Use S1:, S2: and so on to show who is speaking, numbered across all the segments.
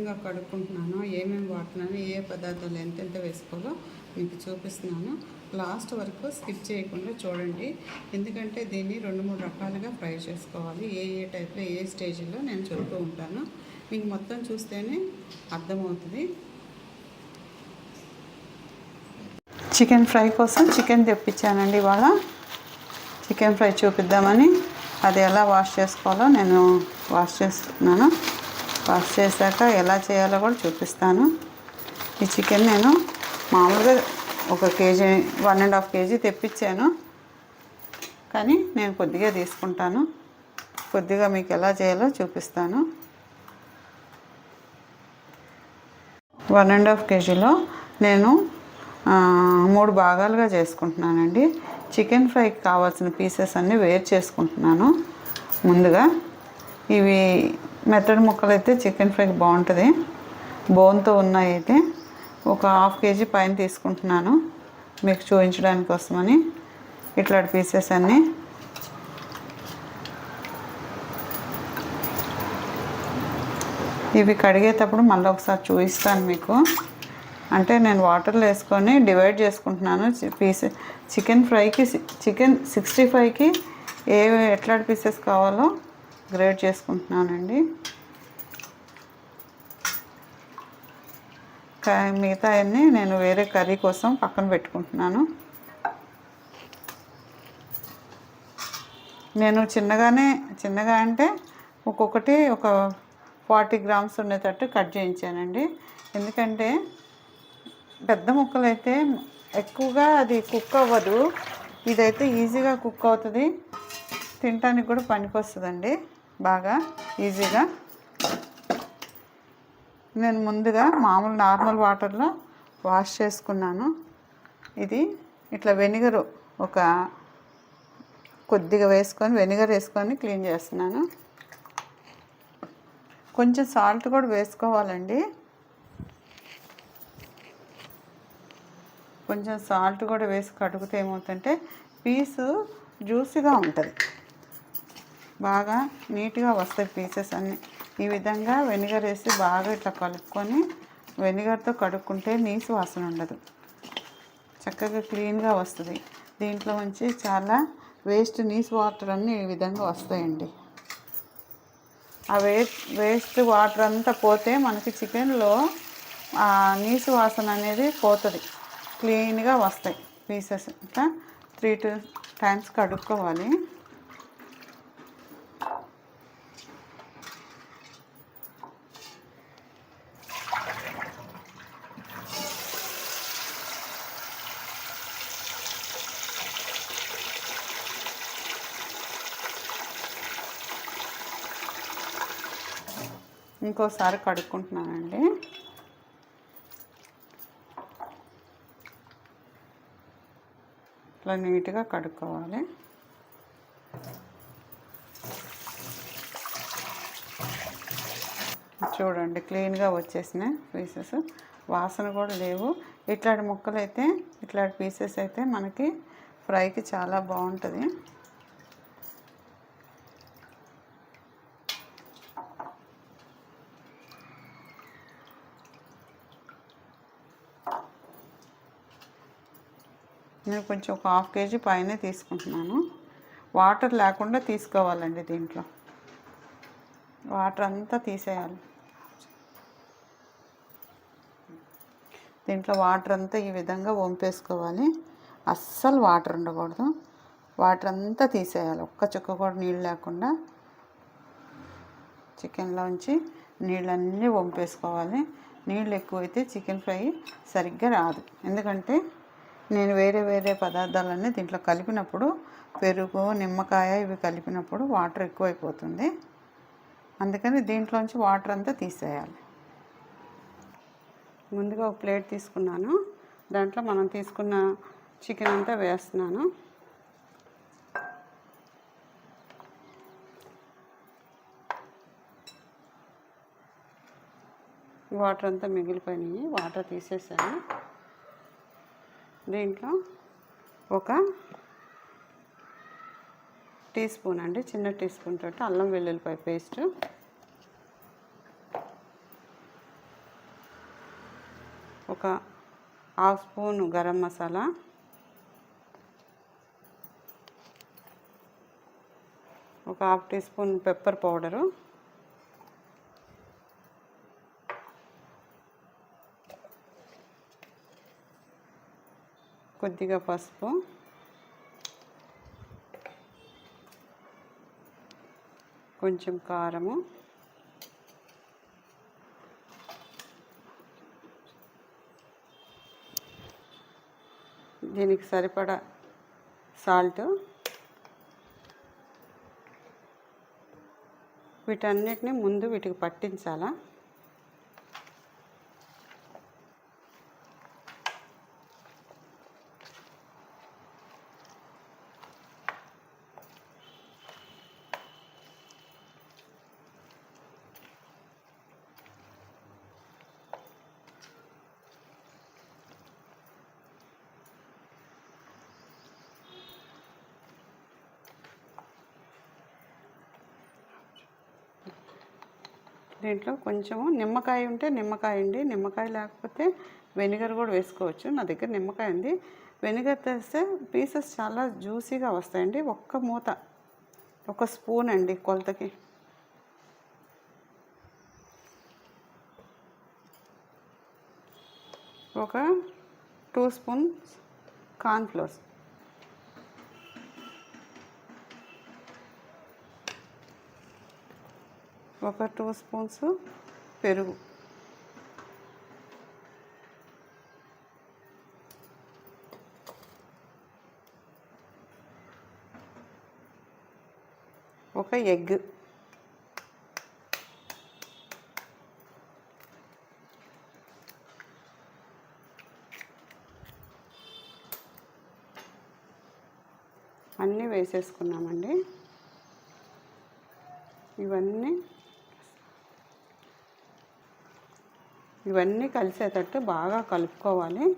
S1: విధంగా కడుక్కుంటున్నానో ఏమేమి వాడుతున్నానో ఏ పదార్థాలు ఎంతెంత వేసుకోవాలో మీకు చూపిస్తున్నాను. లాస్ట్ వరకు స్కిప్ చేయకుండా చూడండి. ఎందుకంటే దీన్ని రెండు మూడు రకాలుగా ఫ్రై చేసుకోవాలి. ఏ ఏ టైప్లో ఏ స్టేజ్లో నేను చెబుతూ ఉంటాను. మీకు మొత్తం చూస్తేనే అర్థమవుతుంది. చికెన్ ఫ్రై కోసం చికెన్ తెప్పించానండి ఇవాళ. చికెన్ ఫ్రై చూపిద్దామని. అది ఎలా వాష్ చేసుకోవాలో నేను వాష్ చేస్తున్నాను. వాష్ చేశాక ఎలా చేయాలో కూడా చూపిస్తాను. ఈ చికెన్ నేను మామూలుగా ఒక kg one and half kg తెప్పించాను. కానీ నేను కొద్దిగా తీసుకుంటాను. కొద్దిగా మీకు ఎలా చేయాలో చూపిస్తాను. వన్ అండ్ హాఫ్ కేజీలో నేను మూడు భాగాలుగా చేసుకుంటున్నానండి. చికెన్ ఫ్రైకి కావాల్సిన పీసెస్ అన్నీ వేరు చేసుకుంటున్నాను. ముందుగా ఇవి మెత్తడి ముక్కలు అయితే చికెన్ ఫ్రై బాగుంటుంది. బోన్తో ఉన్నాయి అయితే ఒక హాఫ్ కేజీ పైన తీసుకుంటున్నాను. మీకు చూపించడానికి కోసమని ఇట్లాంటి పీసెస్ అన్నీ. ఇవి కడిగేటప్పుడు మళ్ళీ ఒకసారి చూపిస్తాను మీకు. అంటే నేను వాటర్లో వేసుకొని డివైడ్ చేసుకుంటున్నాను. చి- పీస్ చికెన్ ఫ్రైకి సి- చికెన్ సిక్స్టీ ఫైవ్కి ఏ ఎట్లాంటి పీసెస్ కావాలో గ్రేడ్ చేసుకుంటున్నానండి. మిగతా అన్నీ నేను వేరే కర్రీ కోసం పక్కన పెట్టుకుంటున్నాను. నేను చిన్నగానే చిన్నగా అంటే ఒక్కొక్కటి ఒక ఫార్టీ గ్రామ్స్ ఉండేటట్టు కట్ చేయించానండి. ఎందుకంటే పెద్ద ముక్కలు అయితే ఎక్కువగా అది కుక్ అవ్వదు. ఇదైతే ఈజీగా కుక్ అవుతుంది. తినటానికి కూడా పనికొస్తుందండి. బాగా ఈజీగా. నేను ముందుగా మామూలు నార్మల్ వాటర్లో వాష్ చేసుకున్నాను. ఇది ఇట్లా వెనిగరు ఒక కొద్దిగా వేసుకొని వెనిగర్ వేసుకొని క్లీన్ చేస్తున్నాను. కొంచెం సాల్ట్ కూడా వేసుకోవాలండి. కొంచెం సాల్ట్ కూడా వేసి కడుగుతే ఏమవుతుంటే పీసు జ్యూసీగా ఉంటుంది. బాగా నీట్గా వస్తాయి పీసెస్ అన్నీ. ఈ విధంగా వెనిగర్ వేసి బాగా ఇట్లా కలుపుకొని వెనిగర్తో కడుక్కుంటే నీసు వాసన ఉండదు. చక్కగా క్లీన్గా వస్తుంది. దీంట్లో నుంచి చాలా వేస్ట్ నీసు వాటర్ అన్నీ ఈ విధంగా వస్తాయండి. ఆ వేస్ట్ వేస్ట్ వాటర్ అంతా పోతే మనకి చికెన్లో ఆ నీసు వాసన అనేది పోతుంది. క్లీన్గా వస్తాయి పీసెస్. ఇంకా త్రీ టూ టైమ్స్ కడుక్కోవాలి. ఇంకోసారి కడుక్కుంటున్నానండి. ఇట్లా నీట్గా కడుక్కోవాలి. చూడండి క్లీన్గా వచ్చేసినాయి పీసెస్. వాసన కూడా లేవు. ఇట్లాంటి ముక్కలు అయితే ఇట్లాంటి పీసెస్ అయితే మనకి ఫ్రైకి చాలా బాగుంటుంది. నేను కొంచెం ఒక హాఫ్ కేజీ పైన తీసుకుంటున్నాను. వాటర్ లేకుండా తీసుకోవాలండి దీంట్లో. వాటర్ అంతా తీసేయాలి. దీంట్లో వాటర్ అంతా ఈ విధంగా వంపేసుకోవాలి. అస్సలు వాటర్ ఉండకూడదు. వాటర్ అంతా తీసేయాలి. ఒక్క చుక్క కూడా నీళ్ళు లేకుండా చికెన్లోంచి నీళ్ళన్నీ వంపేసుకోవాలి. నీళ్ళు ఎక్కువైతే చికెన్ ఫ్రై సరిగ్గా రాదు. ఎందుకంటే నేను వేరే వేరే పదార్థాలన్నీ దీంట్లో కలిపినప్పుడు పెరుగు నిమ్మకాయ ఇవి కలిపినప్పుడు వాటర్ ఎక్కువైపోతుంది. అందుకని దీంట్లోంచి వాటర్ అంతా తీసేయాలి. ముందుగా ఒక ప్లేట్ తీసుకున్నాను. దాంట్లో మనం తీసుకున్న చికెన్ అంతా వేస్తున్నాను. వాటర్ అంతా మిగిలిపోయినాయి. వాటర్ తీసేసాను. దీంట్లో ఒక టీ స్పూన్ అండి చిన్న టీ స్పూన్ తోటి అల్లం వెల్లుల్లిపాయ పేస్ట్. ఒక హాఫ్ స్పూన్ గరం మసాలా. ఒక half teaspoon pepper powder. కొద్దిగా పసుపు. కొంచెం కారము. దీనికి సరిపడా సాల్ట్. వీటన్నిటిని ముందు వీటికి పట్టించాలా? దీంట్లో కొంచెము నిమ్మకాయ ఉంటే నిమ్మకాయ అండి. నిమ్మకాయ లేకపోతే వెనిగర్ కూడా వేసుకోవచ్చు. నా దగ్గర నిమ్మకాయ ఉంది. వెనిగర్ తెస్తే పీసెస్ చాలా జ్యూసీగా వస్తాయండి. ఒక్క మూత ఒక స్పూన్ అండి కొలతకి. ఒక టూ స్పూన్స్ కార్న్ఫ్లోర్స్ ఒక టూ స్పూన్స్ పెరుగు. ఒక ఎగ్. అన్నీ వేసేసుకున్నామండి. ఇవన్నీ ఇవన్నీ కలిసేటట్టు బాగా కలుపుకోవాలి.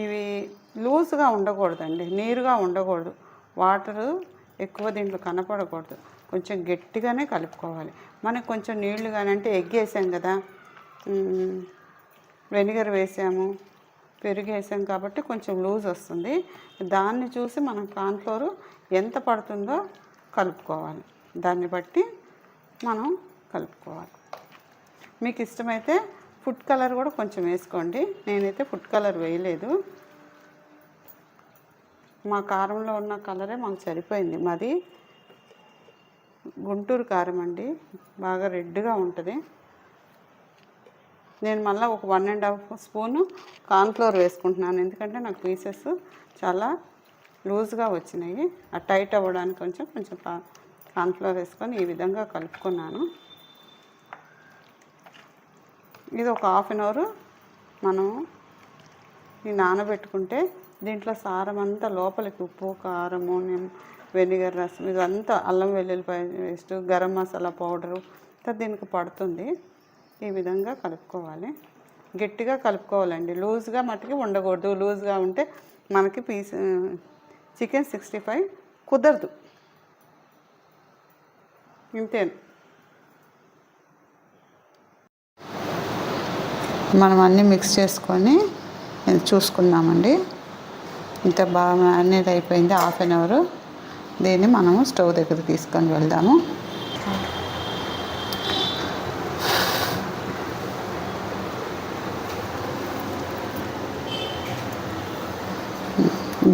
S1: ఇవి లూజ్గా ఉండకూడదండి నీరుగా ఉండకూడదు. వాటరు ఎక్కువ దీంట్లో కనపడకూడదు. కొంచెం గట్టిగానే కలుపుకోవాలి. మనకు కొంచెం నీళ్ళు కానీ అంటే ఎగ్ వేసాం కదా వెనిగర్ వేసాము పెరుగు వేసాం కాబట్టి కొంచెం లూజ్ వస్తుంది. దాన్ని చూసి మనం కాన్ఫ్లోరు ఎంత పడుతుందో కలుపుకోవాలి. దాన్ని బట్టి మనం కలుపుకోవాలి. మీకు ఇష్టమైతే ఫుడ్ కలర్ కూడా కొంచెం వేసుకోండి. నేనైతే ఫుడ్ కలర్ వేయలేదు. మా కారంలో ఉన్న కలరే మాకు సరిపోయింది. మాది గుంటూరు కారం అండి. బాగా రెడ్గా ఉంటుంది. నేను మళ్ళీ ఒక one and half spoon cornflour వేసుకుంటున్నాను. ఎందుకంటే నాకు పీసెస్ చాలా లూజ్గా వచ్చినాయి. ఆ టైట్ అవ్వడానికి కొంచెం కొంచెం కా- కార్న్ఫ్లోర్ వేసుకొని ఈ విధంగా కలుపుకున్నాను. ఇది ఒక హాఫ్ అన్ అవర్ మనం ఈ నానబెట్టుకుంటే దీంట్లో సారం అంతా లోపలికి ఉప్పు కారము వెనిగర్ రసం ఇదంతా అల్లం వెల్లుల్లిపాయ పేస్ట్ గరం మసాలా పౌడరు అంతా దీనికి పడుతుంది. ఈ విధంగా కలుపుకోవాలి. గట్టిగా కలుపుకోవాలండి. లూజ్గా మట్టుకి ఉండకూడదు. లూజ్గా ఉంటే మనకి పీస్ చికెన్ సిక్స్టీ ఫైవ్ కుదరదు. ఇంతే. మనం అన్నీ మిక్స్ చేసుకొని చూసుకుందామండి. ఇంత బాగా మ్యారినేట్ అయిపోయింది హాఫ్ అన్ అవర్ దీన్ని మనము స్టవ్ దగ్గర తీసుకొని వెళ్దాము.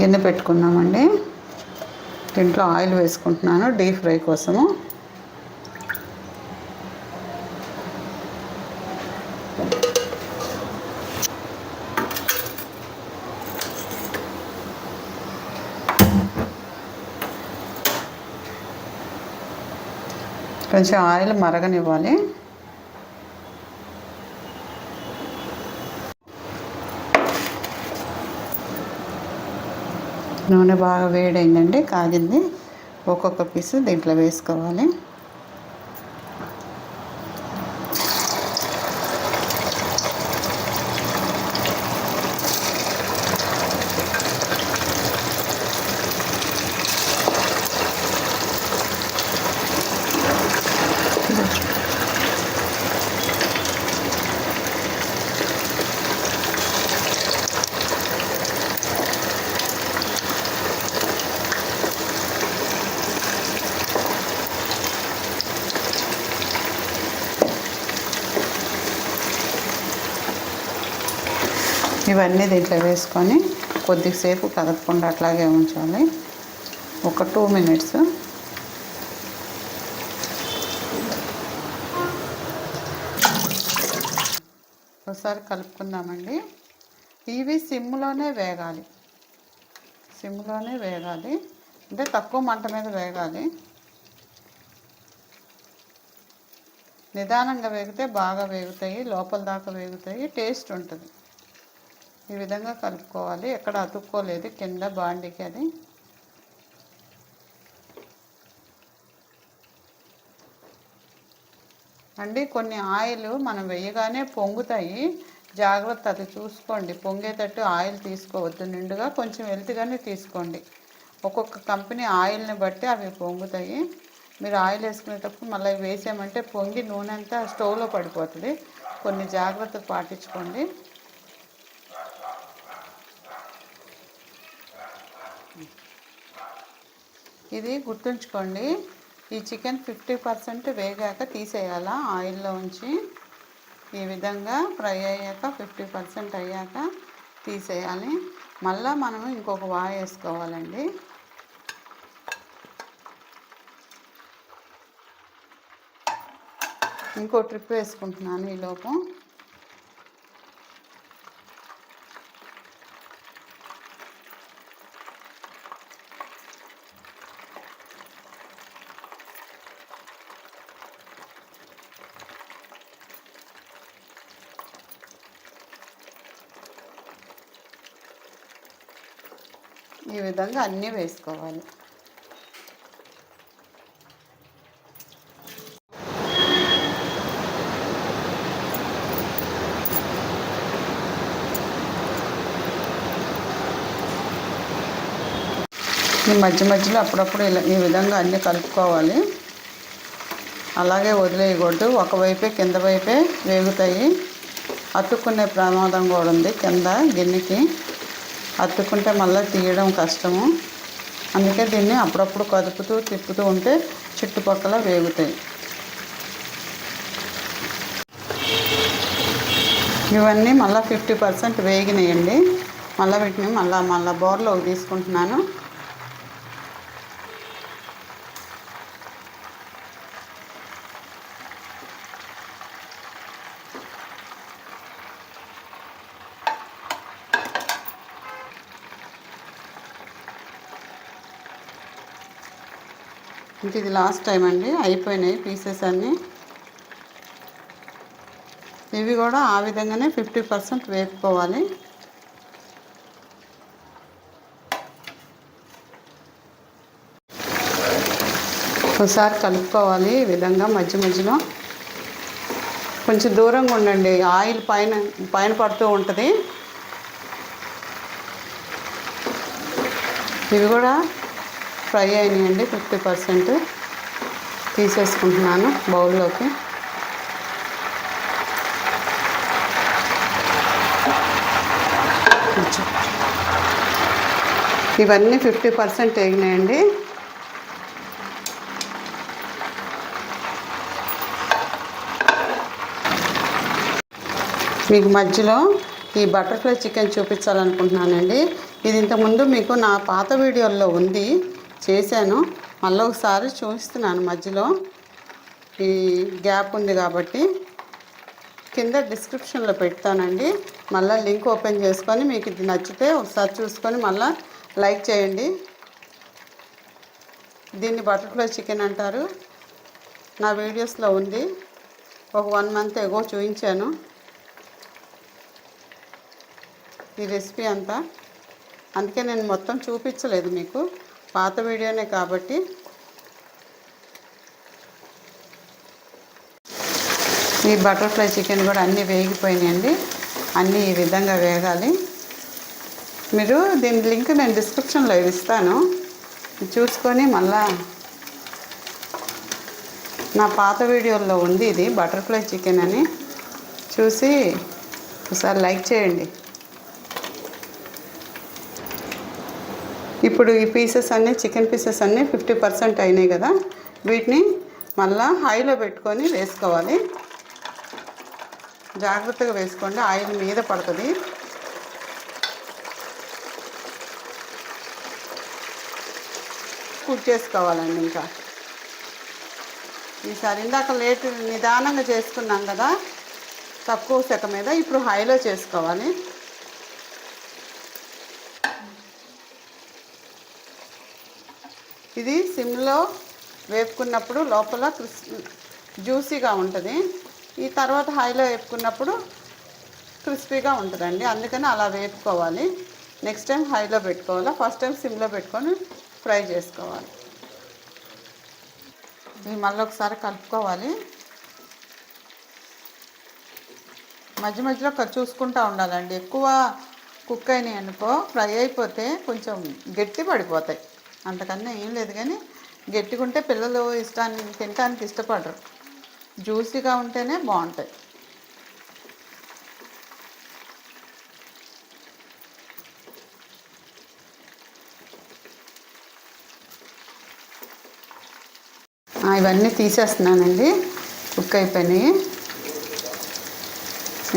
S1: గిన్నె పెట్టుకున్నామండి. దీంట్లో ఆయిల్ వేసుకుంటున్నాను డీప్ ఫ్రై కోసము. కొంచెం ఆయిల్ మరగనివ్వాలి. నూనె బాగా వేడైందండి కాగింది. ఒక్కొక్క పీస్ దీంట్లో వేసుకోవాలి. ఇవన్నీ దీంట్లో వేసుకొని కొద్దిసేపు కదపకుండా అట్లాగే ఉంచాలి. ఒక టూ మినిట్స్. ఒకసారి కలుపుకుందామండి. ఇవి సిమ్లోనే వేగాలి. సిమ్లోనే వేగాలి. అంటే తక్కువ మంట మీద వేగాలి. నిదానంగా వేగితే బాగా వేగుతాయి లోపల దాకా వేగుతాయి టేస్ట్ ఉంటుంది. ఈ విధంగా కలుపుకోవాలి. ఎక్కడ అతుక్కోలేదు. కింద బాండికి అది. అండి కొన్ని ఆయిల్ మనం వేయగానే పొంగుతాయి. జాగ్రత్త అది చూసుకోండి. పొంగేటట్టు ఆయిల్ తీసుకోవద్దు. నిండుగా కొంచెం వెళ్తుగానే తీసుకోండి. ఒక్కొక్క కంపెనీ ఆయిల్ని బట్టి అవి పొంగుతాయి. మీరు ఆయిల్ వేసుకునేటప్పుడు మళ్ళీ వేసామంటే పొంగి నూనె అంతా స్టవ్లో పడిపోతుంది. కొన్ని జాగ్రత్తలు పాటించుకోండి. ఇది గుర్తుంచుకోండి. ఈ చికెన్ ఫిఫ్టీ పర్సెంట్ వేగాక తీసేయాలా ఆయిల్లో ఉంచి. ఈ విధంగా ఫ్రై అయ్యాక ఫిఫ్టీ పర్సెంట్ అయ్యాక తీసేయాలి. మళ్ళీ మనము ఇంకొక వాయి వేసుకోవాలండి. ఇంకో ట్రిప్ వేసుకుంటున్నాను ఈ ఈ విధంగా అన్నీ వేసుకోవాలి. ఈ మధ్య మధ్యలో అప్పుడప్పుడు ఇలా ఈ విధంగా అన్నీ కలుపుకోవాలి. అలాగే వదిలేయకూడదు. ఒకవైపే కింద వైపే వేగుతాయి. అతుక్కునే ప్రమాదం కూడా ఉంది. కింద గిన్నెకి అత్తుకుంటే మళ్ళీ తీయడం కష్టము. అందుకే దీన్ని అప్పుడప్పుడు కదుపుతూ తిప్పుతూ ఉంటే చుట్టుపక్కల వేగుతాయి. ఇవన్నీ మళ్ళీ ఫిఫ్టీ పర్సెంట్ వేగినాయండి. మళ్ళీ వీటిని మళ్ళీ మళ్ళీ బోర్లోకి తీసుకుంటున్నాను. ఇంకా ఇది లాస్ట్ టైం అండి. అయిపోయినాయి పీసెస్ అన్నీ. ఇవి కూడా ఆ విధంగానే ఫిఫ్టీ పర్సెంట్ వేపుకోవాలి. ఒకసారి కలుపుకోవాలి ఈ విధంగా మధ్య మధ్యలో. కొంచెం దూరంగా ఉండండి. ఆయిల్ పైన పైన పడుతూ ఉంటుంది. ఇవి కూడా ఫ్రై అయినాయండి ఫిఫ్టీ పర్సెంట్ తీసేసుకుంటున్నాను బౌల్లోకి. ఇవన్నీ ఫిఫ్టీ పర్సెంట్ వేగినాయండి మీకు మధ్యలో ఈ బటర్ఫ్లై చికెన్ చూపించాలనుకుంటున్నానండి. ఇది ఇంతకుముందు మీకు నా పాత వీడియోల్లో ఉంది. చేశాను. మళ్ళీ ఒకసారి చూపిస్తున్నాను మధ్యలో. ఈ గ్యాప్ ఉంది కాబట్టి కింద డిస్క్రిప్షన్లో పెడతానండి. మళ్ళీ లింక్ ఓపెన్ చేసుకొని మీకు ఇది నచ్చితే ఒకసారి చూసుకొని మళ్ళీ లైక్ చేయండి. దీన్ని బటర్ఫ్లై చికెన్ అంటారు. నా వీడియోస్లో ఉంది. ఒక వన్ మంత్ ఎగో చూపించాను. ఈ రెసిపీ అంతా. అందుకే నేను మొత్తం చూపించలేదు మీకు. పాత వీడియోనే కాబట్టి. ఈ బటర్ఫ్లై చికెన్ కూడా అన్నీ వేగిపోయినాయండి. అన్నీ ఈ విధంగా వేగాలి. మీరు దీని లింక్ నేను డిస్క్రిప్షన్లో ఇస్తాను. చూసుకొని మళ్ళా నా పాత వీడియోల్లో ఉంది ఇది బటర్ఫ్లై చికెన్ అని. చూసి ఒకసారి లైక్ చేయండి. ఇప్పుడు ఈ పీసెస్ అన్నీ చికెన్ పీసెస్ అన్నీ ఫిఫ్టీ పర్సెంట్ అయినాయి కదా. వీటిని మళ్ళా హైలో పెట్టుకొని వేసుకోవాలి. జాగ్రత్తగా వేసుకోండి ఆయిల్ మీద పడుతుంది. కుక్ చేసుకోవాలండి ఇంకా. ఈసారి ఇందాక లేట్ నిదానంగా చేసుకున్నాం కదా తక్కువ శక మీద ఇప్పుడు హైలో చేసుకోవాలి. ఇది సిమ్లో వేపుకున్నప్పుడు లోపల క్రిస్ జ్యూసీగా ఉంటుంది. ఈ తర్వాత హైలో వేపుకున్నప్పుడు క్రిస్పీగా ఉంటుందండి. అందుకని అలా వేపుకోవాలి. నెక్స్ట్ టైం హైలో పెట్టుకోవాలి? ఫస్ట్ టైం సిమ్లో పెట్టుకొని ఫ్రై చేసుకోవాలి. ఇవి మళ్ళీ ఒకసారి కలుపుకోవాలి. మధ్య మధ్యలో ఒక చూసుకుంటూ ఉండాలండి. ఎక్కువ కుక్ అయినాయి అనుకో ఫ్రై అయిపోతే కొంచెం గట్టి పడిపోతాయి. అంతకన్నా ఏం లేదు కానీ గట్టిగా ఉంటే పిల్లలు ఇష్టాన్ని తినడానికి ఇష్టపడరు. జ్యూసీగా ఉంటేనే బాగుంటాయి. ఇవన్నీ తీసేస్తున్నానండి. కుక్ అయిపోయినాయి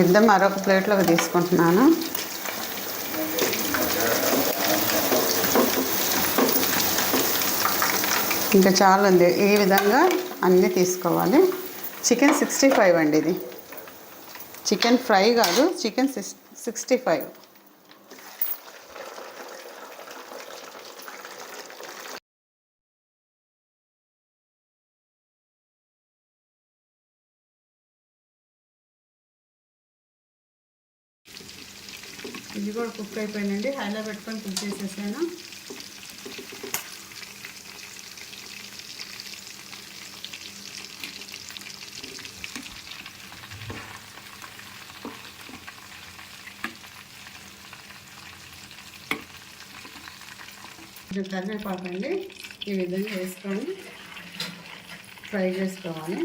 S1: ఇద్దాం మరొక ప్లేట్లోకి తీసుకుంటున్నాను. ఇంకా చాలా ఉంది ఈ విధంగా అన్నీ తీసుకోవాలి. చికెన్ సిక్స్టీ ఫైవ్ అండి ఇది. చికెన్ ఫ్రై కాదు చికెన్ సిక్స్ సిక్స్టీ ఫైవ్. ఇది కూడా కుక్ అయిపోయిందండి. హైలో పెట్టుకొని కుక్ చేసేసాను. కొంచెం కరివేపాకు అండి ఈ విధంగా వేసుకొని ఫ్రై చేసుకోవాలి.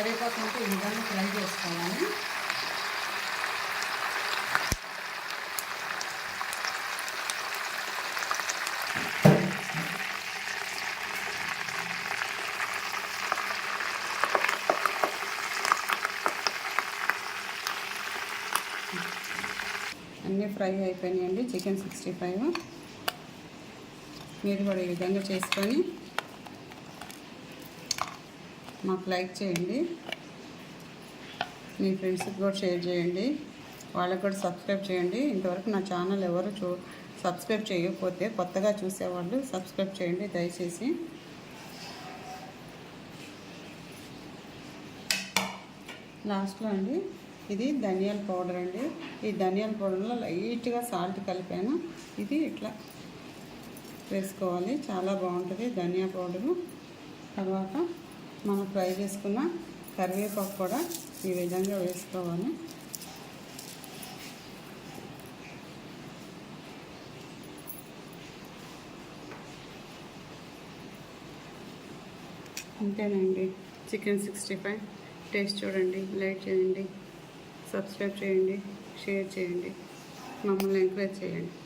S1: కరివేపాకు అంటే ఈ విధంగా ఫ్రై చేసుకోవాలి అన్నీ ఫ్రై అయిపోయినాయండి చికెన్ సిక్స్టీ ఫైవ్. మీరు కూడా ఈ విధంగా చేసుకొని మాకు లైక్ చేయండి. మీ ఫ్రెండ్స్కి కూడా షేర్ చేయండి. వాళ్ళకి కూడా సబ్స్క్రైబ్ చేయండి. ఇంతవరకు నా ఛానల్ ఎవరు చూ సబ్స్క్రైబ్ చేయకపోతే కొత్తగా చూసేవాళ్ళు సబ్స్క్రైబ్ చేయండి దయచేసి. లాస్ట్లో అండి ఇది ధనియాల పౌడర్ అండి. ఈ ధనియాల పౌడర్లో లైట్గా సాల్ట్ కలిపాను. ఇది ఇట్లా వేసుకోవాలి. చాలా బాగుంటుంది ధనియా పౌడరు. తర్వాత మనం ఫ్రై చేసుకున్న కరివేపాకు కూడా ఈ విధంగా వేసుకోవాలి. అంతేనండి చికెన్ సిక్స్టీ ఫైవ్. టేస్ట్ చూడండి లైక్ చేయండి సబ్స్క్రైబ్ చేయండి షేర్ చేయండి మమ్మల్ని ఎంకరేజ్ చేయండి.